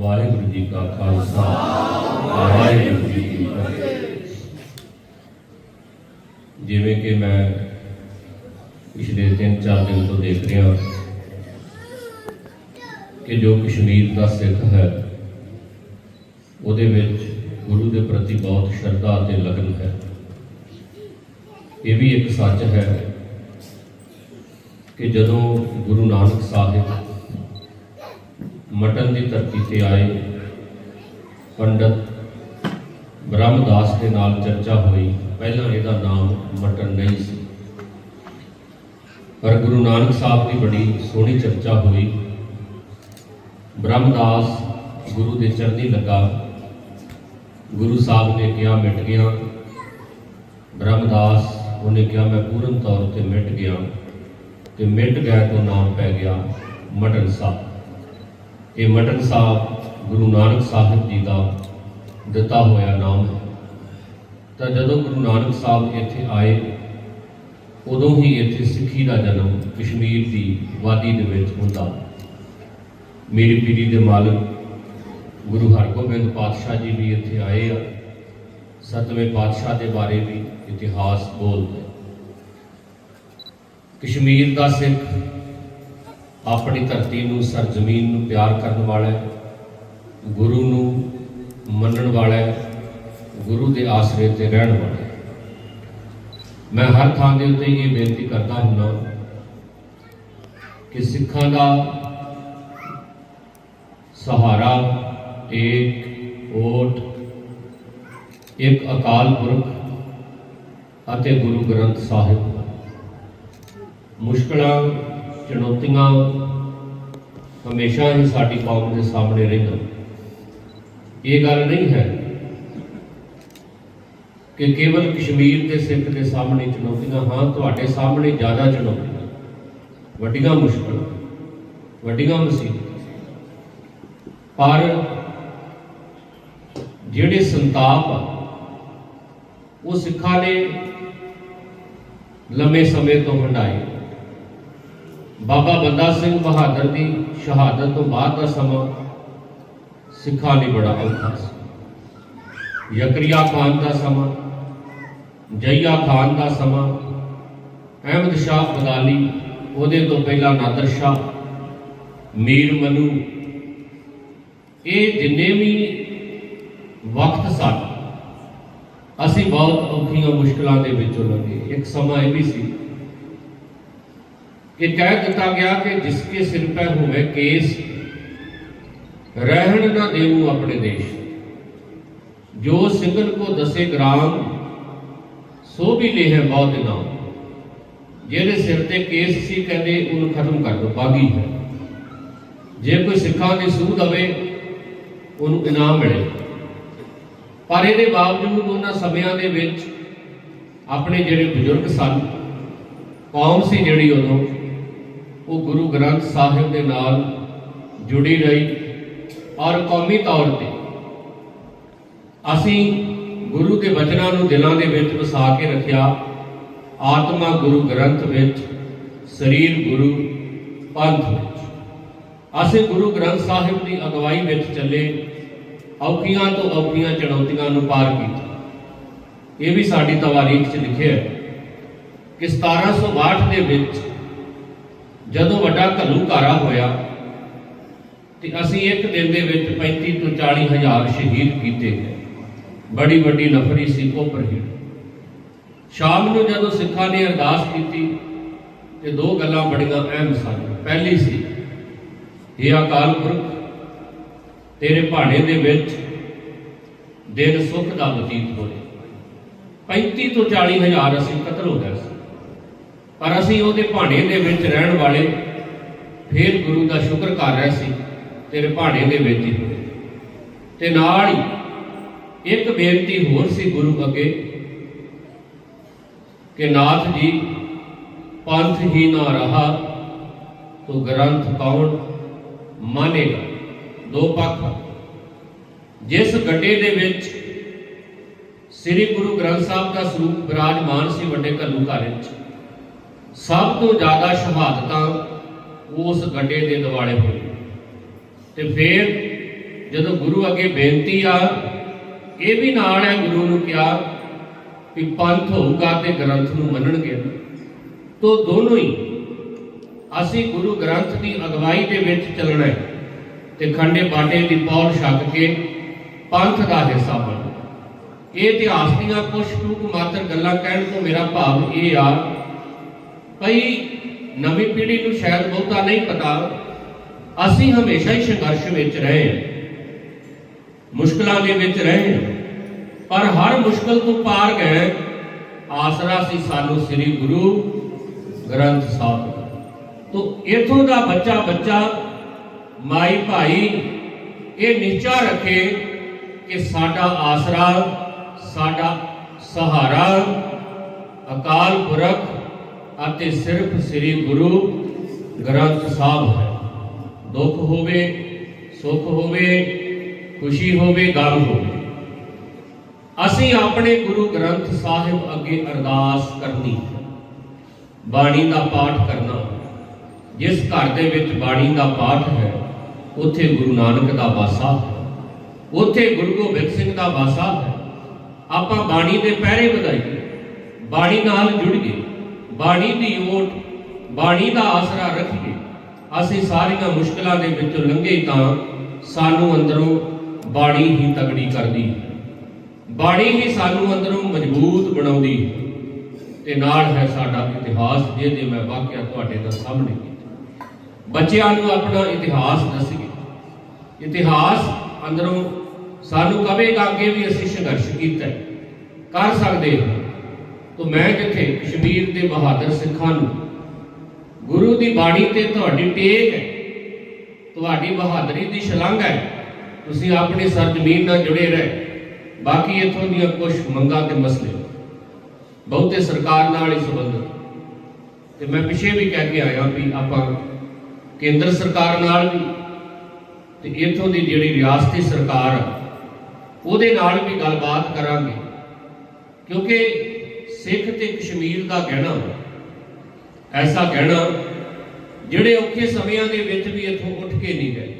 ਵਾਹਿਗੁਰੂ ਜੀ ਕਾ ਖਾਲਸਾ, ਵਾਹਿਗੁਰੂ ਜੀ ਕੀ ਫਤਿਹ। ਜਿਵੇਂ ਕਿ ਮੈਂ ਪਿਛਲੇ 3-4 ਦਿਨ ਤੋਂ ਦੇਖ ਰਿਹਾ ਕਿ ਜੋ ਕਸ਼ਮੀਰ ਦਾ ਸਿੱਖ ਹੈ, ਉਹਦੇ ਵਿੱਚ ਗੁਰੂ ਦੇ ਪ੍ਰਤੀ ਬਹੁਤ ਸ਼ਰਧਾ ਅਤੇ ਲਗਨ ਹੈ। ਇਹ ਵੀ ਇੱਕ ਸੱਚ ਹੈ ਕਿ ਜਦੋਂ ਗੁਰੂ ਨਾਨਕ ਸਾਹਿਬ ਮਟਨ ਦੀ ਧਰਤੀ ਤੇ ਆਏ। ਪੰਡਤ ਬ੍ਰਹਮਦਾਸ ਦੇ ਨਾਲ ਚਰਚਾ ਹੋਈ। ਪਹਿਲਾਂ ਇਹਦਾ ਨਾਮ ਮਟਨ ਨਹੀਂ ਸੀ। ਪਰ ਗੁਰੂ ਨਾਨਕ ਸਾਹਿਬ ਦੀ ਬੜੀ ਸੋਹਣੀ ਚਰਚਾ ਹੋਈ। ਬ੍ਰਹਮਦਾਸ ਗੁਰੂ ਦੇ ਚਰਨੀ ਲੱਗਾ। ਗੁਰੂ ਸਾਹਿਬ ਨੇ ਕਿਹਾ, ਮਿਟ ਗਿਆ। ਬ੍ਰਹਮਦਾਸ ਉਹਨੇ ਕਿਹਾ, ਮੈਂ ਪੂਰਨ ਤੌਰ ਤੇ ਮਿਟ ਗਿਆ ਤੇ ਮਿਟ ਗਿਆ ਤੋਂ ਨਾਮ ਪੈ ਗਿਆ ਮਟਨ ਸਾਹਿਬ। ਇਹ ਮਟਨ ਸਾਹਿਬ, ਗੁਰੂ ਨਾਨਕ ਸਾਹਿਬ ਜੀ ਦਾ ਦਿੱਤਾ ਹੋਇਆ ਨਾਮ ਹੈ। ਤਾਂ ਜਦੋਂ ਗੁਰੂ ਨਾਨਕ ਸਾਹਿਬ ਇੱਥੇ ਆਏ, ਉਦੋਂ ਹੀ ਇੱਥੇ ਸਿੱਖੀ ਦਾ ਜਨਮ ਕਸ਼ਮੀਰ ਦੀ ਵਾਦੀ ਦੇ ਵਿੱਚ ਹੁੰਦਾ। ਮੇਰੀ ਪੀਰੀ ਦੇ ਮਾਲਕ ਗੁਰੂ ਹਰਗੋਬਿੰਦ ਪਾਤਸ਼ਾਹ ਜੀ ਵੀ ਇੱਥੇ ਆਏ ਆ। ਸਤਵੇਂ ਪਾਤਸ਼ਾਹ ਦੇ ਬਾਰੇ ਵੀ ਇਤਿਹਾਸ ਬੋਲਦਾ। ਕਸ਼ਮੀਰ ਦਾ ਸਿੱਖ ਆਪਣੀ ਧਰਤੀ ਨੂੰ ਸਰਜ਼ਮੀਨ ਨੂੰ ਪਿਆਰ ਕਰਨ ਵਾਲਾ ਗੁਰੂ ਨੂੰ ਮੰਨਣ ਵਾਲਾ ਗੁਰੂ ਦੇ ਆਸਰੇ ਤੇ ਰਹਿਣ ਵਾਲਾ ਮੈਂ ਹਰ ਥਾਂ ਦੇ ਉੱਤੇ ਇਹ ਬੇਨਤੀ ਕਰਦਾ ਹੁੰਦਾ ਕਿ ਸਿੱਖਾਂ ਦਾ ਸਹਾਰਾ ਏਕ, ਓਟ, ਇੱਕ ਅਕਾਲ ਪੁਰਖ ਅਤੇ ਗੁਰੂ ਗ੍ਰੰਥ ਸਾਹਿਬ। ਮੁਸ਼ਕਲਾਂ ਚੁਣੌਤੀਆਂ ਹਮੇਸ਼ਾ ਹੀ ਸਾਡੀ ਕੌਮ ਦੇ ਸਾਹਮਣੇ ਰਹਿੰਦੀਆਂ। ਇਹ ਗੱਲ ਨਹੀਂ ਹੈ ਕਿ ਕੇਵਲ ਕਸ਼ਮੀਰ ਦੇ ਸਿੱਖ ਦੇ ਸਾਹਮਣੇ ਚੁਣੌਤੀਆਂ, ਹਾਂ, ਤੁਹਾਡੇ ਸਾਹਮਣੇ ਜ਼ਿਆਦਾ ਚੁਣੌਤੀਆਂ। ਵੱਡੀਆਂ ਮੁਸ਼ਕਲਾਂ, ਵੱਡੀਆਂ ਮੁਸੀਬਤਾਂ। ਪਰ ਜਿਹੜੇ ਸੰਤਾਪ ਆ, ਉਹ ਸਿੱਖਾਂ ਨੇ ਲੰਮੇ ਸਮੇਂ ਤੋਂ ਹੰਡਾਏ ਬਾਬਾ ਬੰਦਾ ਸਿੰਘ ਬਹਾਦਰ ਦੀ ਸ਼ਹਾਦਤ ਤੋਂ ਬਾਅਦ ਦਾ ਸਮਾਂ ਸਿੱਖਾਂ ਲਈ ਬੜਾ ਔਖਾ ਸੀ। ਯਕਰੀਆ ਖਾਨ ਦਾ ਸਮਾਂ, ਜਈਆ ਖਾਨ ਦਾ ਸਮਾਂ, ਅਹਿਮਦ ਸ਼ਾਹ ਬਦਾਲੀ ਉਹਦੇ ਤੋਂ ਪਹਿਲਾਂ ਨਾਦਰ ਸ਼ਾਹ, ਮੀਰ ਮਨੂ, ਇਹ ਜਿੰਨੇ ਵੀ ਵਕਤ ਸਨ, ਅਸੀਂ ਬਹੁਤ ਔਖੀਆਂ ਮੁਸ਼ਕਲਾਂ ਦੇ ਵਿੱਚੋਂ ਲੰਘੇ। ਇੱਕ ਸਮਾਂ ਇਹ ਵੀ ਸੀ ਕਿ ਕਹਿ ਦਿੱਤਾ ਗਿਆ ਕਿ ਜਿਸਕੇ ਸਿਰ ਪੈ ਹੋਵੇ ਕੇਸ, ਰਹਿਣ ਨਾ ਦੇਵੂ ਆਪਣੇ ਦੇਸ਼। ਜੋ ਸਿੰਘਨ ਕੋ ਦਸੇ ਗ੍ਰਾਮ, ਸੋ ਵੀ ਲੇਹ ਬਹੁਤ ਨਾਮ ਜਿਹਦੇ ਸਿਰ ਤੇ ਕੇਸ ਸੀ ਕਹਿੰਦੇ ਉਹਨੂੰ ਖਤਮ ਕਰ ਦੋ ਬਾਗੀ ਹੈ। ਜੇ ਕੋਈ ਸਿੱਖਾਂ ਦੀ ਸੂਧ ਦਵੇ, ਉਹਨੂੰ ਇਨਾਮ ਮਿਲੇ। ਪਰ ਇਹਦੇ ਬਾਵਜੂਦ ਉਹਨਾਂ ਸਮਿਆਂ ਦੇ ਵਿੱਚ ਆਪਣੇ ਜਿਹੜੇ ਬਜ਼ੁਰਗ ਸਨ, ਕੌਮ ਸੀ ਜਿਹੜੀ ਉਦੋਂ ਉਹ ਗੁਰੂ ਗ੍ਰੰਥ ਸਾਹਿਬ ਦੇ ਨਾਲ ਜੁੜੀ ਰਹੀ ਔਰ ਕੌਮੀ ਤੌਰ ਤੇ ਅਸੀਂ ਗੁਰੂ ਦੇ ਬਚਨਾਂ ਨੂੰ ਦਿਲਾਂ ਦੇ ਵਿੱਚ ਵਸਾ ਕੇ ਰੱਖਿਆ। ਆਤਮਾ ਗੁਰੂ ਗ੍ਰੰਥ ਵਿੱਚ, ਸਰੀਰ ਗੁਰੂ ਪੰਥ ਵਿੱਚ। ਅਸੀਂ ਗੁਰੂ ਗ੍ਰੰਥ ਸਾਹਿਬ ਦੀ ਅਗਵਾਈ ਵਿੱਚ ਚੱਲੇ, ਔਖੀਆਂ ਤੋਂ ਔਖੀਆਂ ਚੁਣੌਤੀਆਂ ਨੂੰ ਪਾਰ ਕੀਤਾ। ਇਹ ਵੀ ਸਾਡੀ ਤਵਾਰੀਖ 'ਚ ਲਿਖਿਆ ਹੈ ਕਿ 1762 ਦੇ ਵਿੱਚ ਜਦੋਂ ਵੱਡਾ ਘੱਲੂਘਾਰਾ ਹੋਇਆ ਤੇ ਅਸੀਂ ਇੱਕ ਦਿਨ ਦੇ ਵਿੱਚ 35 ਤੋਂ 40 ਹਜ਼ਾਰ ਸ਼ਹੀਦ ਕੀਤੇ ਗਏ। ਬੜੀ ਵੱਡੀ ਨਫਰੀ ਸੀ, ਉਹ ਪਰਹੀੜ ਸ਼ਾਮ ਨੂੰ ਜਦੋਂ ਸਿੱਖਾਂ ਨੇ ਅਰਦਾਸ ਕੀਤੀ ਤੇ ਦੋ ਗੱਲਾਂ ਬੜੀਆਂ ਅਹਿਮ ਸਨ। ਪਹਿਲੀ ਸੀ ਇਹ ਅਕਾਲ ਪੁਰਖ, ਤੇਰੇ ਭਾਣੇ ਦੇ ਵਿੱਚ ਦਿਨ ਸੁੱਖ ਦਾ ਬਤੀਤ ਹੋਏ 35 ਤੋਂ 40 ਹਜ਼ਾਰ ਅਸੀਂ ਕਤਲ ਹੋ ਗਏ ਸੀ। ਪਰ ਅਸੀਂ ਉਹਦੇ ਭਾਣੇ ਦੇ ਵਿੱਚ ਰਹਿਣ ਵਾਲੇ ਫੇਰ ਗੁਰੂ ਦਾ ਸ਼ੁਕਰ ਕਰ ਰਹੇ ਸੀ, ਤੇਰੇ ਭਾਣੇ ਦੇ ਵਿੱਚ ਹੀ ਹੋਏ। ਤੇ ਨਾਲ ਹੀ ਇੱਕ ਬੇਨਤੀ ਹੋਰ ਸੀ ਗੁਰੂ ਅੱਗੇ ਕਿ ਨਾਥ ਜੀ, ਪੰਥ ਹੀ ਨਾ ਰਹਾ ਤੋ ਗ੍ਰੰਥ ਕੌਣ ਮਾਨੇਗਾ। ਦੋ ਪੱਖ ਜਿਸ ਗੱਡੇ ਦੇ ਵਿੱਚ ਸ੍ਰੀ ਗੁਰੂ ਗ੍ਰੰਥ ਸਾਹਿਬ ਦਾ ਸਰੂਪ ਬਿਰਾਜਮਾਨ ਸੀ ਵੱਡੇ ਘੱਲੂ ਘਰ ਵਿੱਚ। ਸਭ ਤੋਂ ਜ਼ਿਆਦਾ ਸ਼ਹਾਦਤਾਂ ਉਸ ਗੱਡੇ ਦੇ ਦਿਵਾਲੇ ਹੋਈ। ਤੇ ਫਿਰ ਜਦੋਂ ਗੁਰੂ ਅੱਗੇ ਬੇਨਤੀ ਆ, ਇਹ ਵੀ ਨਾਲ ਹੈ ਗੁਰੂ ਨੂੰ ਕਿਹਾ ਕਿ ਪੰਥ ਹੋਊਗਾ ਤੇ ਗ੍ਰੰਥ ਨੂੰ ਮੰਨਣਗੇ। ਤੋ ਦੋਨੋਂ ਹੀ ਅਸੀਂ ਗੁਰੂ ਗ੍ਰੰਥ ਦੀ ਅਗਵਾਈ ਦੇ ਵਿੱਚ ਚੱਲਣਾ ਹੈ ਤੇ ਖੰਡੇ ਬਾਟੇ ਦੀ ਪੌਲ ਛੱਕ ਕੇ ਪੰਥ ਦਾ ਹਿੱਸਾ ਬਣ ਇਹ ਇਤਿਹਾਸ ਦੀਆਂ ਕੁਝ ਟੂਕ ਮਾਤਰ ਗੱਲਾਂ ਕਹਿਣ ਤੋਂ ਮੇਰਾ ਭਾਵ ਇਹ ਆ ਭਈ ਨਵੀਂ ਪੀੜ੍ਹੀ ਨੂੰ ਸ਼ਾਇਦ ਬਹੁਤਾ ਨਹੀਂ ਪਤਾ, ਅਸੀਂ ਹਮੇਸ਼ਾ ਹੀ ਸੰਘਰਸ਼ ਵਿੱਚ ਰਹੇ ਹਾਂ ਮੁਸ਼ਕਲਾਂ ਦੇ ਵਿੱਚ ਰਹੇ ਹਾਂ ਪਰ ਹਰ ਮੁਸ਼ਕਲ ਤੋਂ ਪਾਰ ਗਏ, ਆਸਰਾ ਸੀ ਸਾਨੂੰ ਸ੍ਰੀ ਗੁਰੂ ਗ੍ਰੰਥ ਸਾਹਿਬ ਦਾ। ਇਥੋਂ ਦਾ ਬੱਚਾ ਬੱਚਾ ਮਾਈ ਭਾਈ, ਇਹ ਨਿਸ਼ਚਾ ਰੱਖੇ ਕਿ ਸਾਡਾ ਆਸਰਾ, ਸਾਡਾ ਸਹਾਰਾ ਅਕਾਲ ਪੁਰਖ ਅਤੇ ਸਿਰਫ ਸ੍ਰੀ ਗੁਰੂ ਗ੍ਰੰਥ ਸਾਹਿਬ ਹੈ। ਦੁੱਖ ਹੋਵੇ, ਸੁੱਖ ਹੋਵੇ, ਖੁਸ਼ੀ ਹੋਵੇ, ਗਮ ਹੋਵੇ। ਅਸੀਂ ਆਪਣੇ ਗੁਰੂ ਗ੍ਰੰਥ ਸਾਹਿਬ ਅੱਗੇ ਅਰਦਾਸ ਕਰਨੀ ਹੈ। ਬਾਣੀ ਦਾ ਪਾਠ ਕਰਨਾ। ਜਿਸ ਘਰ ਦੇ ਵਿੱਚ ਬਾਣੀ ਦਾ ਪਾਠ ਹੈ, ਉੱਥੇ ਗੁਰੂ ਨਾਨਕ ਦਾ ਵਾਸਾ ਹੈ। ਉੱਥੇ ਗੁਰੂ ਗੋਬਿੰਦ ਸਿੰਘ ਦਾ ਵਾਸਾ ਹੈ। ਆਪਾਂ ਬਾਣੀ ਦੇ ਪਹਿਰੇ ਵਧਾਈਏ, ਬਾਣੀ ਨਾਲ ਜੁੜੀਏ ਬਾਣੀ ਦੀ ਓਟ ਬਾਣੀ ਦਾ ਆਸਰਾ ਰੱਖੀਏ। ਅਸੀਂ ਸਾਰੀਆਂ ਮੁਸ਼ਕਲਾਂ ਦੇ ਵਿੱਚੋਂ ਲੰਘੇ ਤਾਂ ਸਾਨੂੰ ਅੰਦਰੋਂ ਬਾਣੀ ਹੀ ਤਗੜੀ ਕਰਦੀ ਹੈ। ਬਾਣੀ ਹੀ ਸਾਨੂੰ ਅੰਦਰੋਂ ਮਜ਼ਬੂਤ ਬਣਾਉਂਦੀ ਹੈ। ਤੇ ਨਾਲ ਹੈ ਸਾਡਾ ਇਤਿਹਾਸ, ਜਿਹਦੇ ਮੈਂ ਵਾਕਿਆ ਤੁਹਾਡੇ ਦਾ ਸਾਹਮਣੇ ਬੱਚਿਆਂ ਨੂੰ ਆਪਣਾ ਇਤਿਹਾਸ ਦੱਸੀਏ। ਇਤਿਹਾਸ ਅੰਦਰੋਂ ਸਾਨੂੰ ਕਵੇਗਾ ਅੱਗੇ ਵੀ ਅਸੀਂ ਸੰਘਰਸ਼ ਕੀਤਾ ਕਰ ਸਕਦੇ ਹਾਂ। ਤਾਂ ਮੈਂ ਜਿੱਥੇ ਕਸ਼ਮੀਰ ਦੇ ਬਹਾਦਰ ਸਿੱਖਾਂ ਨੂੰ। ਗੁਰੂ ਦੀ ਬਾਣੀ ਤੇ ਤੁਹਾਡੀ ਟੇਕ ਹੈ। ਤੁਹਾਡੀ ਬਹਾਦਰੀ ਦੀ ਛਲੰਗ ਹੈ। ਤੁਸੀਂ ਆਪਣੀ ਸਰਜ਼ਮੀਨ ਨਾਲ ਜੁੜੇ ਰਹੇ। ਬਾਕੀ ਇਥੋਂ ਦੀਆਂ ਕੁਝ ਮੰਗਾਂ ਤੇ ਮਸਲੇ ਬਹੁਤੇ ਸਰਕਾਰ ਨਾਲ ਹੀ ਸੰਬੰਧਿਤ ਤੇ ਮੈਂ ਪਿਛੇ ਵੀ ਕਹਿ ਕੇ ਆਇਆ ਵੀ ਆਪਾਂ ਕੇਂਦਰ ਸਰਕਾਰ ਨਾਲ ਵੀ ਤੇ ਇਥੋਂ ਦੀ ਜਿਹੜੀ ਰਿਆਸਤੀ ਸਰਕਾਰ ਆ, ਉਹਦੇ ਨਾਲ ਵੀ ਗੱਲਬਾਤ ਕਰਾਂਗੇ। ਕਿਉਂਕਿ ਸਿੱਖ ਤੇ ਕਸ਼ਮੀਰ ਦਾ ਗਹਿਣਾ। ਐਸਾ ਗਹਿਣਾ ਜਿਹੜੇ ਔਖੇ ਸਮਿਆਂ ਦੇ ਵਿੱਚ ਵੀ ਇੱਥੋਂ ਉੱਠ ਕੇ ਨਹੀਂ ਗਏ।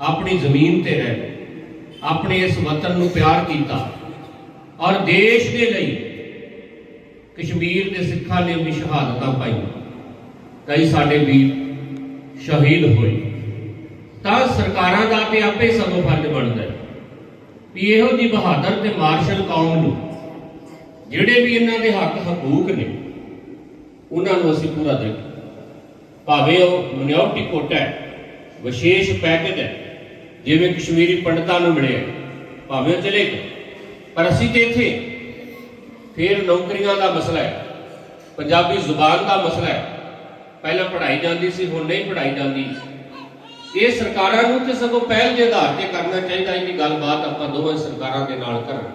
ਆਪਣੀ ਜ਼ਮੀਨ ਤੇ ਰਹਿ, ਆਪਣੇ ਇਸ ਵਤਨ ਨੂੰ ਪਿਆਰ ਕੀਤਾ ਔਰ ਦੇਸ਼ ਦੇ ਲਈ ਕਸ਼ਮੀਰ ਦੇ ਸਿੱਖਾਂ ਨੇ ਵੀ ਸ਼ਹਾਦਤਾਂ ਪਾਈਆਂ। ਕਈ ਸਾਡੇ ਵੀਰ ਸ਼ਹੀਦ ਹੋਏ। ਤਾਂ ਸਰਕਾਰਾਂ ਦਾ ਤੇ ਆਪੇ ਸਗੋਂ ਫਰਜ਼ ਬਣਦਾ ਹੈ ਵੀ ਇਹੋ ਜੀ ਬਹਾਦਰ ਤੇ ਮਾਰਸ਼ਲ ਕੌਮ ਨੂੰ ਜਿਹੜੇ ਵੀ ਇਹਨਾਂ ਦੇ ਹੱਕ ਹਕੂਕ ਨੇ, ਉਹਨਾਂ ਨੂੰ ਅਸੀਂ ਪੂਰਾ ਦੇ ਭਾਵੇਂ ਉਹ ਮਿਨੋਰਟੀ ਕੋਟਾ ਹੈ, ਵਿਸ਼ੇਸ਼ ਪੈਕੇਜ ਹੈ, ਜਿਵੇਂ ਕਸ਼ਮੀਰੀ ਪੰਡਤਾਂ ਨੂੰ ਮਿਲਿਆ, ਭਾਵੇਂ ਉਹ ਚਲੇ ਗਏ। ਪਰ ਅਸੀਂ ਤੇ ਇੱਥੇ ਫਿਰ ਨੌਕਰੀਆਂ ਦਾ ਮਸਲਾ ਹੈ, ਪੰਜਾਬੀ ਜ਼ੁਬਾਨ ਦਾ ਮਸਲਾ ਹੈ। ਪਹਿਲਾਂ ਪੜ੍ਹਾਈ ਜਾਂਦੀ ਸੀ, ਹੁਣ ਨਹੀਂ ਪੜ੍ਹਾਈ ਜਾਂਦੀ। ਇਹ ਸਰਕਾਰਾਂ ਨੂੰ ਤੇ ਸਗੋਂ ਪਹਿਲ ਦੇ ਆਧਾਰ ਤੇ ਕਰਨਾ ਚਾਹੀਦਾ ਹੈ ਗੱਲਬਾਤ ਆਪਾਂ ਦੋਵਾਂ ਸਰਕਾਰਾਂ ਦੇ ਨਾਲ ਕਰਨ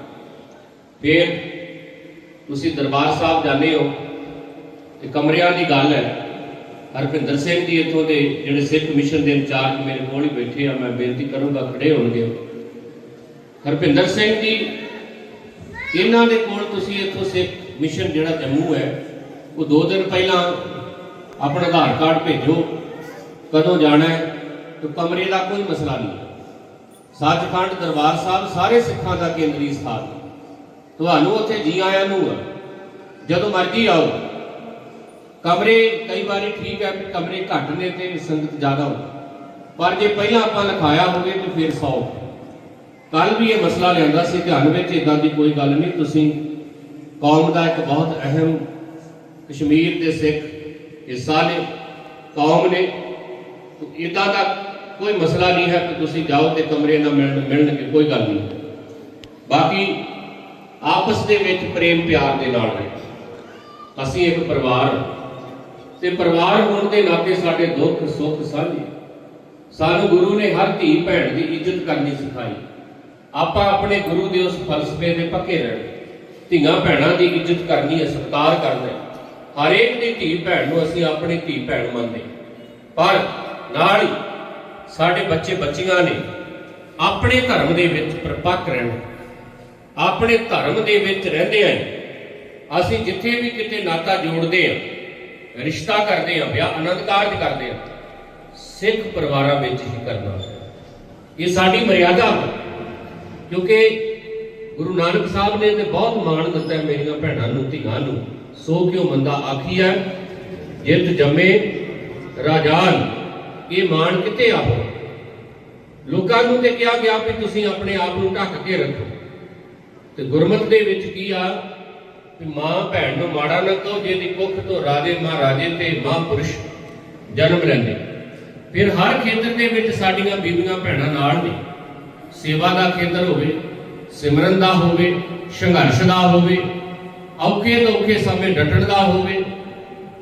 ਫਿਰ ਤੁਸੀਂ ਦਰਬਾਰ ਸਾਹਿਬ ਜਾਂਦੇ ਹੋ, ਤੇ ਕਮਰਿਆਂ ਦੀ ਗੱਲ ਹੈ। ਹਰਪਿੰਦਰ ਸਿੰਘ ਜੀ ਇੱਥੋਂ ਦੇ ਜਿਹੜੇ ਸਿੱਖ ਮਿਸ਼ਨ ਦੇ ਇੰਚਾਰਜ ਮੇਰੇ ਕੋਲ ਹੀ ਬੈਠੇ ਆ, ਮੈਂ ਬੇਨਤੀ ਕਰੂੰਗਾ ਖੜੇ ਹੋਣਗੇ। ਹਰਪਿੰਦਰ ਸਿੰਘ ਜੀ, ਇਹਨਾਂ ਦੇ ਕੋਲ ਤੁਸੀਂ ਇੱਥੋਂ ਸਿੱਖ ਮਿਸ਼ਨ ਜਿਹੜਾ ਜੰਮੂ ਹੈ, ਉਹ ਦੋ ਦਿਨ ਪਹਿਲਾਂ ਆਪਣਾ ਆਧਾਰ ਕਾਰਡ ਭੇਜੋ, ਕਦੋਂ ਜਾਣਾ ਹੈ, ਤੇ ਕਮਰੇ ਦਾ ਕੋਈ ਮਸਲਾ ਨਹੀਂ। ਸੱਚਖੰਡ ਦਰਬਾਰ ਸਾਹਿਬ ਸਾਰੇ ਸਿੱਖਾਂ ਦਾ ਕੇਂਦਰੀ ਸਥਾਨ ਹੈ। ਤੁਹਾਨੂੰ ਉੱਥੇ ਜੀ ਆਇਆਂ ਨੂੰ ਹੈ ਜਦੋਂ ਮਰਜ਼ੀ ਆਓ। ਕਮਰੇ ਕਈ ਵਾਰੀ ਠੀਕ ਹੈ ਵੀ ਕਮਰੇ ਘੱਟ ਨੇ ਤੇ ਸੰਗਤ ਜ਼ਿਆਦਾ ਹੋ। ਪਰ ਜੇ ਪਹਿਲਾਂ ਆਪਾਂ ਲਿਖਾਇਆ ਹੋਵੇ ਤੇ ਫਿਰ 100 ਕੱਲ ਵੀ ਇਹ ਮਸਲਾ ਲਿਆਂਦਾ ਸੀ, ਧਿਆਨ ਵਿੱਚ ਇਦਾਂ ਦੀ ਕੋਈ ਗੱਲ ਨਹੀਂ। ਤੁਸੀਂ ਕੌਮ ਦਾ ਇੱਕ ਬਹੁਤ ਅਹਿਮ ਕਸ਼ਮੀਰ ਦੇ ਸਿੱਖ ਹਿੱਸਾ ਨੇ, ਕੌਮ ਨੇ। ਇਦਾਂ ਦਾ ਕੋਈ ਮਸਲਾ ਨਹੀਂ ਹੈ ਕਿ ਤੁਸੀਂ ਜਾਓ ਤੇ ਕਮਰੇ ਨਾ ਮਿਲਣ ਮਿਲਣਗੇ, ਕੋਈ ਗੱਲ ਨਹੀਂ। ਬਾਕੀ ਆਪਸ ਦੇ ਵਿੱਚ ਪ੍ਰੇਮ ਪਿਆਰ ਦੇ ਨਾਲ ਰਹੋ। ਅਸੀਂ ਇੱਕ ਪਰਿਵਾਰ ਹਾਂ ਤੇ ਪਰਿਵਾਰ ਹੋਣ ਦੇ ਨਾਤੇ ਸਾਡੇ ਦੁੱਖ, ਸੁੱਖ ਸਾਂਝੇ ਸਾਨੂੰ ਗੁਰੂ ਨੇ ਹਰ ਧੀ ਭੈਣ ਦੀ ਇੱਜ਼ਤ ਕਰਨੀ ਸਿਖਾਈ। ਆਪਾਂ ਆਪਣੇ ਗੁਰੂ ਦੇ ਉਸ ਫਲਸਫੇ ਦੇ ਪੱਕੇ ਰਹਿਣਾ। ਧੀਆਂ ਭੈਣਾਂ ਦੀ ਇੱਜ਼ਤ ਕਰਨੀ ਹੈ, ਸਤਿਕਾਰ ਕਰਨਾ ਹੈ। ਹਰੇਕ ਦੀ ਧੀ ਭੈਣ ਨੂੰ ਅਸੀਂ ਆਪਣੀ ਧੀ ਭੈਣ ਮੰਨਦੇ ਪਰ ਨਾਲ ਹੀ ਸਾਡੇ ਬੱਚੇ ਬੱਚੀਆਂ ਨੇ ਆਪਣੇ ਧਰਮ ਦੇ ਵਿੱਚ ਪ੍ਰਪੱਕ ਰਹਿਣਾ। ਆਪਣੇ ਧਰਮ ਦੇ ਵਿੱਚ ਰਹਿੰਦੇ ਆਂ ਅਸੀਂ ਜਿੱਥੇ ਵੀ ਕਿਤੇ ਨਾਤਾ ਜੋੜਦੇ ਆਂ, ਰਿਸ਼ਤਾ ਕਰਦੇ ਆਂ, ਵਿਆਹ ਆਨੰਦ ਕਾਰਜ ਕਰਦੇ ਆਂ, ਸਿੱਖ ਪਰਿਵਾਰਾਂ ਵਿੱਚ ਹੀ ਕਰਨਾ ਇਹ ਸਾਡੀ ਮਰਿਆਦਾ ਕਿਉਂਕਿ ਗੁਰੂ ਨਾਨਕ ਸਾਹਿਬ ਨੇ ਤੇ ਬਹੁਤ ਮਾਣ ਦਿੱਤਾ ਮੇਰੀਆਂ ਭੈਣਾਂ ਨੂੰ, ਧੀਆਂ ਨੂੰ। ਸੋ ਕਿਉ ਮੰਦਾ ਆਖੀਐ ਜਿਤ ਜੰਮੇ ਰਾਜਾਨ ਇਹ ਮਾਣ ਕਿਤੇ ਆਹੋ ਲੋਕਾਂ ਨੂੰ ਤੇ ਕਿਹਾ ਗਿਆ ਵੀ ਤੁਸੀਂ ਆਪਣੇ ਆਪ ਨੂੰ ਢੱਕ ਕੇ ਰੱਖੋ। ਤੇ ਗੁਰਮਤਿ ਦੇ ਵਿੱਚ ਕੀ ਆ? ਕਿ ਮਾਂ ਭੈਣ ਨੂੰ ਮਾੜਾ ਨਾ ਕਹੋ ਜਿਹਦੀ ਕੁੱਖ ਤੋਂ ਰਾਜੇ, ਮਹਾਰਾਜੇ ਤੇ ਮਹਾਂਪੁਰਸ਼ ਜਨਮ ਲੈਂਦੇ। ਫਿਰ ਹਰ ਖੇਤਰ ਦੇ ਵਿੱਚ ਸਾਡੀਆਂ ਬੀਬੀਆਂ ਭੈਣਾਂ ਨਾਲ ਨੇ। ਸੇਵਾ ਦਾ ਖੇਤਰ ਹੋਵੇ, ਸਿਮਰਨ ਦਾ ਹੋਵੇ, ਸੰਘਰਸ਼ ਦਾ ਹੋਵੇ, ਔਖੇ ਤੋਂ ਔਖੇ ਸਮੇਂ ਡਟਣ ਦਾ ਹੋਵੇ,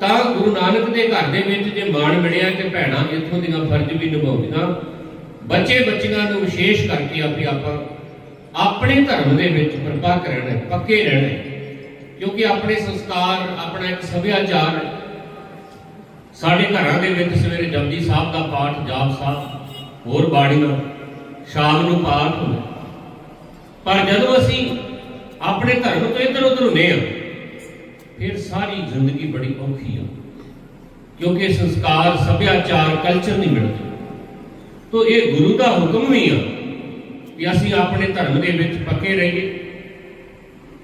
ਤਾਂ ਗੁਰੂ ਨਾਨਕ ਦੇ ਘਰ ਦੇ ਵਿੱਚ ਜੇ ਮਾਣ ਮਿਲਿਆ ਤੇ ਭੈਣਾਂ ਇੱਥੋਂ ਦੀਆਂ ਫਰਜ਼ ਵੀ ਨਿਭਾਉਂਦੀਆਂ। ਬੱਚੇ ਬੱਚੀਆਂ ਨੂੰ ਵਿਸ਼ੇਸ਼ ਕਰਕੇ ਆਪੇ ਆਪਾਂ ਆਪਣੇ ਧਰਮ ਦੇ ਵਿੱਚ ਪ੍ਰਪੱਕ ਰਹਿਣਾ ਪੱਕੇ ਰਹਿਣਾ। ਕਿਉਂਕਿ ਆਪਣੇ ਸੰਸਕਾਰ, ਆਪਣਾ ਇੱਕ ਸੱਭਿਆਚਾਰ ਹੈ ਸਾਡੇ ਘਰਾਂ ਦੇ ਵਿੱਚ ਸਵੇਰੇ ਜਪਜੀ ਸਾਹਿਬ ਦਾ ਪਾਠ, ਜਾਪ ਸਾਹਿਬ, ਹੋਰ ਬਾਣੀਆਂ ਸ਼ਾਮ ਨੂੰ ਪਾਠ ਹੁੰਦਾ। ਪਰ ਜਦੋਂ ਅਸੀਂ ਆਪਣੇ ਧਰਮ ਤੋਂ ਇੱਧਰ ਉੱਧਰ ਹੁੰਦੇ ਹਾਂ, ਫਿਰ ਸਾਰੀ ਜ਼ਿੰਦਗੀ ਬੜੀ ਔਖੀ ਆ। ਕਿਉਂਕਿ ਸੰਸਕਾਰ, ਸੱਭਿਆਚਾਰ ਕਲਚਰ ਨਹੀਂ ਮਿਲਦਾ। ਤੋ ਇਹ ਗੁਰੂ ਦਾ ਹੁਕਮ ਵੀ ਆ ਕਿ ਅਸੀਂ ਆਪਣੇ ਧਰਮ ਦੇ ਵਿੱਚ ਪੱਕੇ ਰਹੀਏ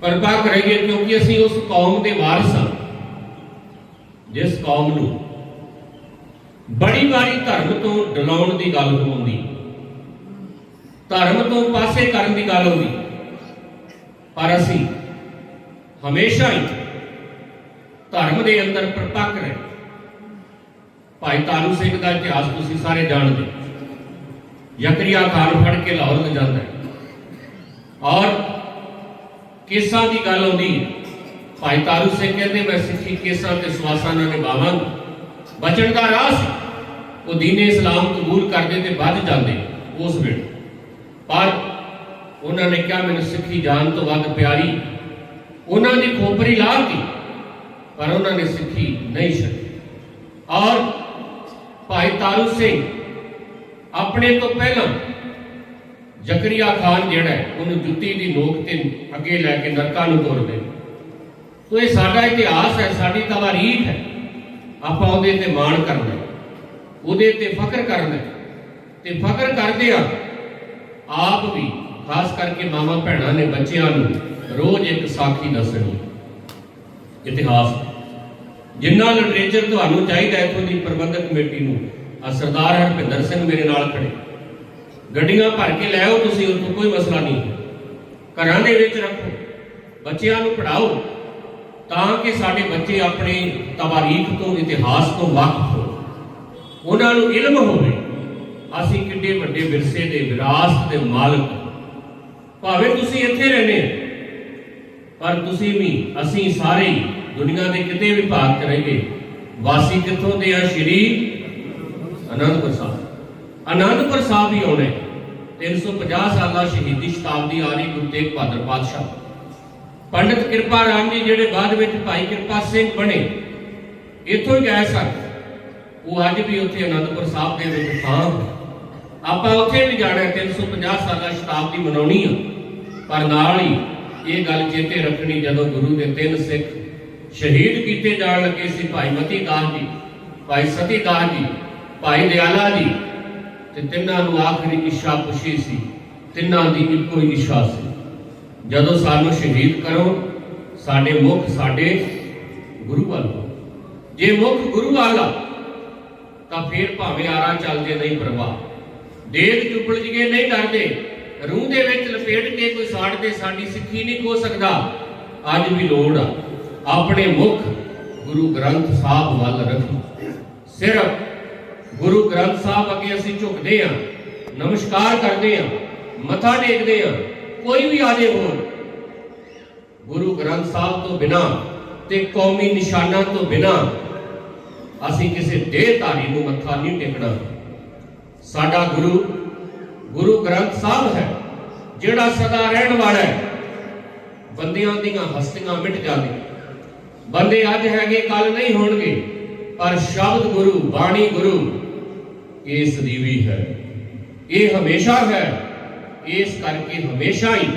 ਪਰਪੱਕ ਰਹੀਏ ਕਿਉਂਕਿ ਅਸੀਂ ਉਸ ਕੌਮ ਦੇ ਵਾਰਿਸ ਹਾਂ ਜਿਸ ਕੌਮ ਨੂੰ ਬੜੀ ਵਾਰੀ ਧਰਮ ਤੋਂ ਡਲਾਉਣ ਦੀ ਗੱਲ ਹੁੰਦੀ ਧਰਮ ਤੋਂ ਪਾਸੇ ਕਰਨ ਦੀ ਗੱਲ ਹੁੰਦੀ ਪਰ ਅਸੀਂ ਹਮੇਸ਼ਾ ਹੀ ਧਰਮ ਦੇ ਅੰਦਰ ਪ੍ਰਤੱਖ ਰਹੇ ਭਾਈ ਤਾਰੂ ਸਿੰਘ ਦਾ ਇਤਿਹਾਸ ਤੁਸੀਂ ਸਾਰੇ ਜਾਣਦੇ ਹੋ। ਯਕਰੀਆ ਖਾਨ ਫੜ ਕੇ ਲਾਹੌਰ ਲੈ ਜਾਂਦਾ ਹੈ। ਔਰ ਕੇਸਾਂ ਦੀ ਗੱਲ ਆਉਂਦੀ ਹੈ। ਭਾਈ ਤਾਰੂ ਸਿੰਘ ਕਹਿੰਦੇ, ਮੈਂ ਸਿੱਖੀ ਕੇਸਾਂ ਤੇ ਸਵਾਸਾਂ ਨਾਲ ਨਿਭਾਵਾਂਗਾ ਬਚਣ ਦਾ ਰਾਹ ਸੀ। ਉਹ ਦੀਨੇ ਇਸਲਾਮ ਕਬੂਲ ਕਰਦੇ ਤੇ ਵੱਧ ਜਾਂਦੇ ਉਸ ਵੇਲੇ। ਪਰ ਉਹਨਾਂ ਨੇ ਕਿਹਾ, ਮੈਨੂੰ ਸਿੱਖੀ ਜਾਨ ਤੋਂ ਵੱਧ ਪਿਆਰੀ। ਉਹਨਾਂ ਦੀ ਖੋਪਰੀ ਲਾਹਤੀ ਪਰ ਉਹਨਾਂ ਨੇ ਸਿੱਖੀ ਨਹੀਂ ਛੱਡੀ। ਔਰ ਭਾਈ ਤਾਰੂ ਸਿੰਘ ਆਪਣੇ ਤੋਂ ਪਹਿਲਾਂ ਜ਼ਕਰੀਆ ਖਾਨ ਜਿਹੜਾ ਉਹਨੂੰ ਜੁੱਤੀ ਦੀ ਨੋਕ ਤੇ ਅੱਗੇ ਲੈ ਕੇ ਨਰਕਾਂ ਨੂੰ ਤੋਰਦੇ ਤੋ ਇਹ ਸਾਡਾ ਇਤਿਹਾਸ ਹੈ, ਸਾਡੀ ਤਵਾਰੀਖ ਹੈ। ਆਪਾਂ ਉਹਦੇ ਤੇ ਮਾਣ ਕਰਨਾ ਉਹਦੇ ਤੇ ਫਖਰ ਕਰਨਾ ਤੇ ਫਖਰ ਕਰਦੇ ਆ ਆਪ ਵੀ, ਖਾਸ ਕਰਕੇ ਮਾਮਾ ਭੈਣਾਂ ਨੇ ਬੱਚਿਆਂ ਨੂੰ ਰੋਜ਼ ਇੱਕ ਸਾਖੀ ਦੱਸਣੀ ਇਤਿਹਾਸ। ਜਿੰਨਾ ਲਿਟਰੇਚਰ ਤੁਹਾਨੂੰ ਚਾਹੀਦਾ ਇਥੋਂ ਦੀ ਪ੍ਰਬੰਧਕ ਕਮੇਟੀ ਨੂੰ ਆ ਸਰਦਾਰ ਹਰਪਿੰਦਰ ਸਿੰਘ ਮੇਰੇ ਨਾਲ ਖੜੇ। ਗੱਡੀਆਂ ਭਰ ਕੇ ਲੈ ਆਓ ਤੁਸੀਂ, ਉੱਥੋਂ ਕੋਈ ਮਸਲਾ ਨਹੀਂ। ਘਰਾਂ ਦੇ ਵਿੱਚ ਰੱਖੋ। ਬੱਚਿਆਂ ਨੂੰ ਪੜਾਓ ਤਾਂ ਕਿ ਸਾਡੇ ਬੱਚੇ ਆਪਣੇ ਤਵਾਰੀਖ ਤੋਂ, ਇਤਿਹਾਸ ਤੋਂ ਵਾਕਿਫ ਹੋਣ। ਉਹਨਾਂ ਨੂੰ ਇਲਮ ਹੋਵੇ। ਅਸੀਂ ਕਿੱਡੇ ਵੱਡੇ ਵਿਰਸੇ ਦੇ, ਵਿਰਾਸਤ ਦੇ ਮਾਲਕ। ਭਾਵੇਂ ਤੁਸੀਂ ਇੱਥੇ ਰਹਿੰਦੇ ਹੋ, ਪਰ ਤੁਸੀਂ ਵੀ, ਅਸੀਂ ਸਾਰੇ ਹੀ ਦੁਨੀਆ ਦੇ ਕਿਤੇ ਵੀ ਭਾਗ 'ਚ ਰਹੀਏ। ਵਾਸੀ ਕਿੱਥੋਂ ਦੇ ਆ? ਸ਼੍ਰੀ ਅਨੰਦਪੁਰ ਸਾਹਿਬ। ਅਨੰਦਪੁਰ ਸਾਹਿਬ ਹੀ ਆਉਣੇ। 350 ਸਾਲਾ ਸ਼ਹੀਦੀ ਸ਼ਤਾਬਦੀ ਆ ਰਹੀ ਗੁਰੂ ਤੇਗ ਬਹਾਦਰ ਪਾਤਸ਼ਾਹ। ਪੰਡਿਤ ਕਿਰਪਾ ਰਾਮ ਜੀ ਜਿਹੜੇ ਬਾਅਦ ਵਿੱਚ ਭਾਈ ਕਿਰਪਾ ਸਿੰਘ ਬਣੇ ਇੱਥੋਂ ਹੀ ਗਏ ਸਨ। ਉਹ ਅੱਜ ਵੀ ਉੱਥੇ ਅਨੰਦਪੁਰ ਸਾਹਿਬ ਦੇ ਵਿੱਚ ਥਾਂ ਆਪਾਂ ਉੱਥੇ ਵੀ ਜਾਣਾ ਹੈ, 350 ਸਾਲਾ ਸ਼ਤਾਬਦੀ ਮਨਾਉਣੀ ਆ। ਪਰ ਨਾਲ ਹੀ ਇਹ ਗੱਲ ਚੇਤੇ ਰੱਖਣੀ ਜਦੋਂ ਗੁਰੂ ਦੇ ਤਿੰਨ ਸਿੱਖ ਸ਼ਹੀਦ ਕੀਤੇ ਜਾਣ ਲੱਗੇ ਸੀ ਭਾਈ ਮਤੀ ਦਾਸ ਜੀ ਭਾਈ ਸਤੀ ਦਾਸ ਜੀ ਭਾਈ ਦਿਆਲਾ ਜੀ, ਤੇ ਤਿੰਨਾਂ ਨੂੰ ਆਖਰੀ ਇੱਛਾ ਪੁੱਛੀ ਸੀ, ਤਿੰਨਾਂ ਦੀ ਇੱਕੋ ਹੀ ਇੱਛਾ ਸੀ। ਜਦੋਂ ਸਾਨੂੰ ਸ਼ਹੀਦ ਕਰੋ, ਸਾਡੇ ਮੁਖ ਸਾਡੇ ਗੁਰੂ ਵੱਲ ਜੇ ਮੁਖ ਗੁਰੂ ਵਾਲਾ ਤਾਂ ਫਿਰ ਭਾਵੇਂ ਆਰਾ ਚੱਲਦੇ ਨਹੀਂ ਪ੍ਰਵਾਹ। ਦੇਖ ਚੁੱਪੜ ਜਗੇ ਨਹੀਂ ਡਰਦੇ, ਰੂਹ ਦੇ ਵਿੱਚ ਲਪੇਟ ਕੇ ਕੋਈ ਸਾੜਦੇ ਸਾਡੀ ਸਿੱਖੀ ਨਹੀਂ ਖੋ ਸਕਦਾ। ਅੱਜ ਵੀ ਲੋੜ ਆ, ਆਪਣੇ ਮੁਖ ਗੁਰੂ ਗ੍ਰੰਥ ਸਾਹਿਬ ਵੱਲ ਰੱਖੋ। ਸਿਰਫ ਗੁਰੂ ਗ੍ਰੰਥ ਸਾਹਿਬ ਅੱਗੇ ਅਸੀਂ ਝੁਕਦੇ ਹਾਂ, ਨਮਸਕਾਰ ਕਰਦੇ ਹਾਂ, ਮੱਥਾ ਟੇਕਦੇ ਹਾਂ, ਕੋਈ ਵੀ ਆਜੇ ਹੋਰ ਗੁਰੂ ਗ੍ਰੰਥ ਸਾਹਿਬ ਤੋਂ ਬਿਨਾ ਤੇ ਕੌਮੀ ਨਿਸ਼ਾਨਾਂ ਤੋਂ ਬਿਨਾ ਅਸੀਂ ਕਿਸੇ ਦੇਹ ਧਾਰੀ ਨੂੰ ਮੱਥਾ ਨਹੀਂ ਟੇਕਣਾ। ਸਾਡਾ ਗੁਰੂ ਗੁਰੂ ਗ੍ਰੰਥ ਸਾਹਿਬ ਹੈ, ਜਿਹੜਾ ਸਦਾ ਰਹਿਣ ਵਾਲਾ ਹੈ। ਬੰਦਿਆਂ ਦੀਆਂ ਹਸਤੀਆਂ ਮਿਟ ਜਾਂਦੀਆਂ। ਬੰਦੇ ਅੱਜ ਹੈਗੇ ਕੱਲ ਨਹੀਂ ਹੋਣਗੇ, ਪਰ ਸ਼ਬਦ ਗੁਰੂ, ਬਾਣੀ ਗੁਰੂ ਇਹ ਸਦੀਵੀ ਹੈ। ਇਹ ਹਮੇਸ਼ਾ ਹੈ। ਇਸ ਕਰਕੇ ਹਮੇਸ਼ਾ ਹੀ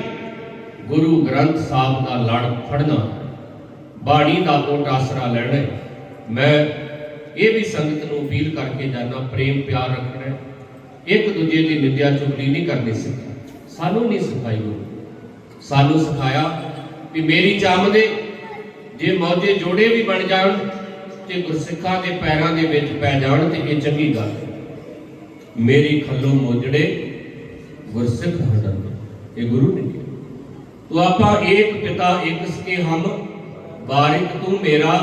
ਗੁਰੂ ਗ੍ਰੰਥ ਸਾਹਿਬ ਦਾ ਲੜ ਫੜਨਾ, ਬਾਣੀ ਦਾ ਓਟ ਆਸਰਾ ਲੈਣਾ ਮੈਂ ਇਹ ਵੀ ਸੰਗਤ ਨੂੰ ਅਪੀਲ ਕਰਕੇ ਜਾਣਾ ਪ੍ਰੇਮ ਪਿਆਰ ਰੱਖਣਾ ਇੱਕ ਦੂਜੇ ਦੀ ਨਿੰਦਿਆ ਚੁਗਲੀ ਨਹੀਂ ਕਰਨੀ ਸਿੱਖਿਆ ਸਾਨੂੰ ਨਹੀਂ ਸਿਖਾਈ ਗੁਰੂ। ਸਾਨੂੰ ਸਿਖਾਇਆ ਵੀ ਮੇਰੀ ਚੰਮ ਦੇ ਜੇ ਮੌਜੇ ਜੋੜੇ ਵੀ ਬਣ ਜਾਣ ਤੇ ਗੁਰਸਿੱਖਾਂ ਦੇ ਪੈਰਾਂ ਦੇ ਵਿੱਚ ਪੈ ਜਾਣ ਤੇ ਇਹ ਚੰਗੀ ਗੱਲ ਹੈ। ਮੇਰੀ ਖੱਲੋਂ ਮੋਜੜੇ ਗੁਰਸਿੱਖ ਹਟਣ ਇਹ ਗੁਰੂ ਨੇ ਕਿਹਾ ਤੋ ਆਪਾਂ ਏਕ ਪਿਤਾ ਇੱਕ ਸਕੇ ਹਮ ਬਾਰਿਕ ਤੂੰ ਮੇਰਾ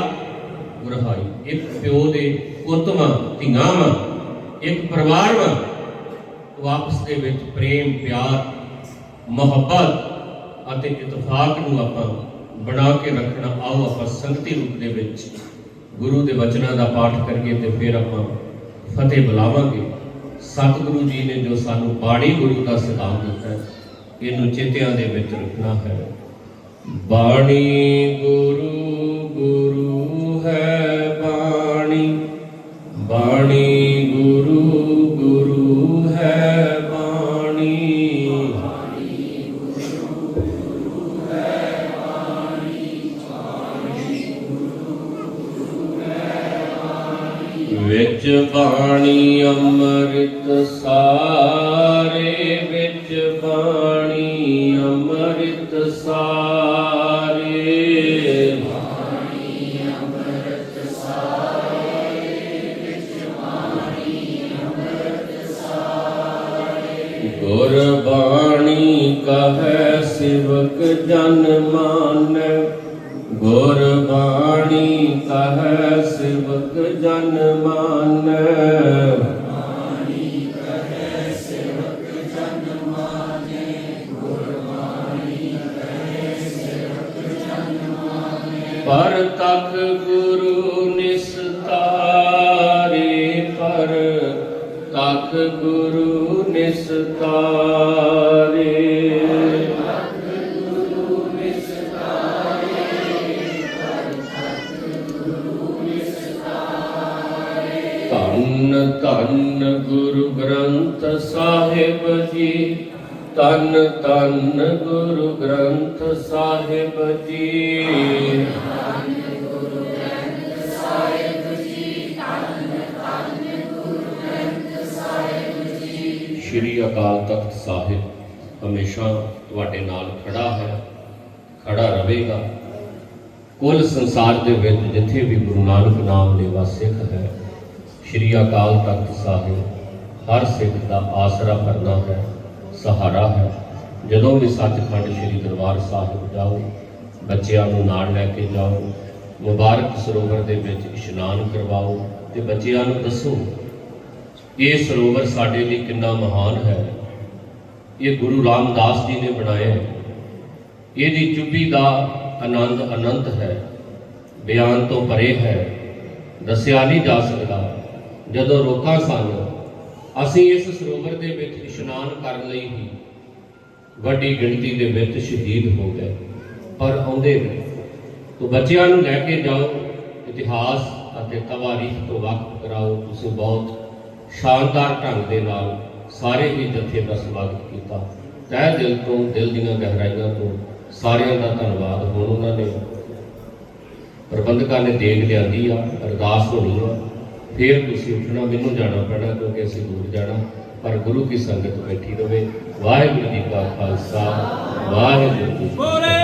ਗੁਰਹਾਈ ਇੱਕ ਪਿਓ ਦੇ ਪੁੱਤ ਵਾਂ ਧੀਆਂ ਵਾਂ ਇੱਕ ਪਰਿਵਾਰ ਵਾਂ ਆਪਸ ਦੇ ਵਿੱਚ ਪ੍ਰੇਮ ਪਿਆਰ ਮੁਹੱਬਤ ਅਤੇ ਇਤਫਾਕ ਨੂੰ ਆਪਾਂ ਬਣਾ ਕੇ ਰੱਖਣਾ ਆਓ ਆਪਾਂ ਸੰਗਤੀ ਰੂਪ ਦੇ ਵਿੱਚ ਗੁਰੂ ਦੇ ਵਚਨਾਂ ਦਾ ਪਾਠ ਕਰੀਏ ਤੇ ਫਿਰ ਆਪਾਂ ਫਤਿਹ ਬੁਲਾਵਾਂਗੇ ਸਤਿਗੁਰੂ ਜੀ ਨੇ ਜੋ ਸਾਨੂੰ ਬਾਣੀ ਗੁਰੂ ਦਾ ਸਿਧਾਂਤ ਦਿੱਤਾ ਹੈ, ਇਹਨੂੰ ਚੇਤਿਆਂ ਦੇ ਵਿੱਚ ਰੱਖਣਾ ਹੈ। ਬਾਣੀ ਗੁਰੂ ਗੁਰੂ ਹੈ ਬਾਣੀ। ਬਾਣੀ ਜਨ ਮਾਨੈ ਗੁਰ ਬਾਣੀ ਕਹੈ ਸਿਵਕ ਜਨ ਮਾਨੈ ਪਰ ਤਖ ਗੁਰੂ ਨਿਸਤਾਰੇ ਪਰ ਤਖ ਗੁਰੂ ਨਿਸਤਾਰੇ ਧੰਨ ਧੰਨ ਗੁਰੂ ਗ੍ਰੰਥ ਸਾਹਿਬ ਜੀ ਧੰਨ ਧੰਨ ਗੁਰੂ ਗ੍ਰੰਥ ਸਾਹਿਬ ਜੀ ਸ਼੍ਰੀ ਅਕਾਲ ਤਖਤ ਸਾਹਿਬ ਹਮੇਸ਼ਾ ਤੁਹਾਡੇ ਨਾਲ ਖੜਾ ਹੈ ਖੜਾ ਰਹੇਗਾ ਕੁੱਲ ਸੰਸਾਰ ਦੇ ਵਿੱਚ ਜਿੱਥੇ ਵੀ ਗੁਰੂ ਨਾਨਕ ਨਾਮ ਲੈਵਾ ਸਿੱਖ ਹੈ ਸ਼੍ਰੀ ਅਕਾਲ ਤਖਤ ਸਾਹਿਬ, ਹਰ ਸਿੱਖ ਦਾ ਆਸਰਾ ਕਰਨਾ ਹੈ, ਸਹਾਰਾ ਹੈ। ਜਦੋਂ ਵੀ ਸੱਚਖੰਡ ਸ਼੍ਰੀ ਦਰਬਾਰ ਸਾਹਿਬ ਜਾਓ, ਬੱਚਿਆਂ ਨੂੰ ਨਾਲ ਲੈ ਕੇ ਜਾਓ, ਮੁਬਾਰਕ ਸਰੋਵਰ ਦੇ ਵਿੱਚ ਇਸ਼ਨਾਨ ਕਰਵਾਓ ਤੇ ਬੱਚਿਆਂ ਨੂੰ ਦੱਸੋ, ਇਹ ਸਰੋਵਰ ਸਾਡੇ ਲਈ ਕਿੰਨਾ ਮਹਾਨ ਹੈ। ਇਹ ਗੁਰੂ ਰਾਮਦਾਸ ਜੀ ਨੇ ਬਣਾਇਆ ਹੈ। ਇਹਦੀ ਚੁੱਭੀ ਦਾ ਆਨੰਦ ਅਨੰਤ ਹੈ, ਬਿਆਨ ਤੋਂ ਪਰੇ ਹੈ। ਦੱਸਿਆ ਨਹੀਂ ਜਾ ਸਕਦਾ ਜਦੋਂ ਰੋਕਾਂ ਸਨ, ਅਸੀਂ ਇਸ ਸਰੋਵਰ ਦੇ ਵਿੱਚ ਇਸ਼ਨਾਨ ਕਰਨ ਲਈ ਹੀ ਵੱਡੀ ਗਿਣਤੀ ਦੇ ਵਿੱਚ ਸ਼ਹੀਦ ਹੋ ਗਏ। ਪਰ ਆਉਂਦੇ ਨੇ ਤੋ ਬੱਚਿਆਂ ਨੂੰ ਲੈ ਕੇ ਜਾਓ, ਇਤਿਹਾਸ ਅਤੇ ਤਵਾਰੀਖ ਤੋਂ ਵਾਕਫ ਕਰਾਓ। ਤੁਸੀਂ ਬਹੁਤ ਸ਼ਾਨਦਾਰ ਢੰਗ ਦੇ ਨਾਲ ਸਾਰੇ ਹੀ ਜਥੇ ਦਾ ਸਵਾਗਤ ਕੀਤਾ। ਤਹਿ ਦਿਲ ਤੋਂ, ਦਿਲ ਦੀਆਂ ਗਹਿਰਾਈਆਂ ਤੋਂ ਸਾਰਿਆਂ ਦਾ ਧੰਨਵਾਦ। ਹੋਣ ਉਹਨਾਂ ਨੇ ਪ੍ਰਬੰਧਕਾਂ ਨੇ ਦੇਖ ਲਿਆਂਦੀ ਆ, ਅਰਦਾਸ ਹੋਣੀ ਆ। ਫਿਰ ਤੁਸੀਂ ਉੱਠਣਾ, ਮੈਨੂੰ ਜਾਣਾ ਪੈਣਾ ਕਿਉਂਕਿ ਅਸੀਂ ਦੂਰ ਜਾਣਾ। ਪਰ ਗੁਰੂ ਕੀ ਸੰਗਤ ਬੈਠੀ ਰਵੇ। ਵਾਹਿਗੁਰੂ ਜੀ ਕਾ ਖਾਲਸਾ, ਵਾਹਿਗੁਰੂ ਜੀ ਕੀ ਫਤਿਹ।